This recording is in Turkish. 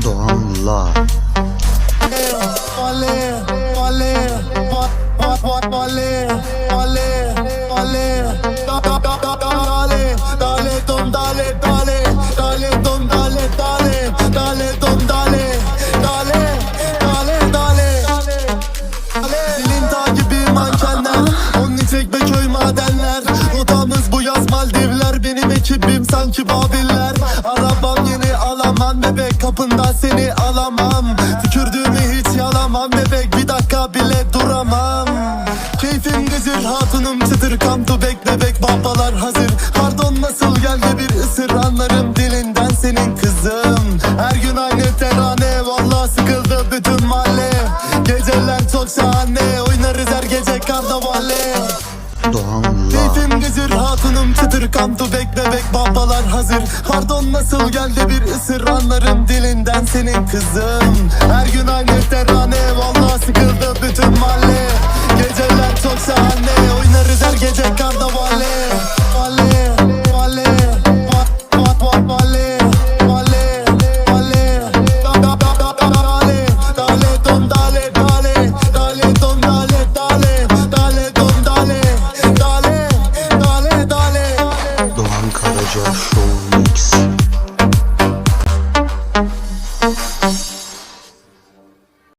Doğanla va- va- vale, vale, vale. Da- da- da- da- da- Dale, dale, don, dale, dale, dale, don, dale, dale, dale, don, dale, dale, dale, dale. Dilin takibi mankenler Onun çekme köy madenler Rotamız bu yaz Maldivler Benim ekibim sanki Arabam alamam bebek Kapında seni alamam. Tükürdüğümü hiç yalamam bebek Bir dakika bile duramam. Keyfim gıcır hatunum çıtır Come to bebek babalar hazır. Pardon nasıl geldi bir ısır Anlarım dilinden senin kızım. Her gün aynı terane Vallahi sıkıldı bütün mahalle. Geceler çok şahane Oynarız her gece karnavalle Doğanla Gıcır hatunum çıtır to back bebek babalar hazır. Pardon nasıl geldi bir ısır? Anlarım dilinden senin kızım Her gün aynı terane Vallahi sıkıldı Major Show Mix.